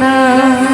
না।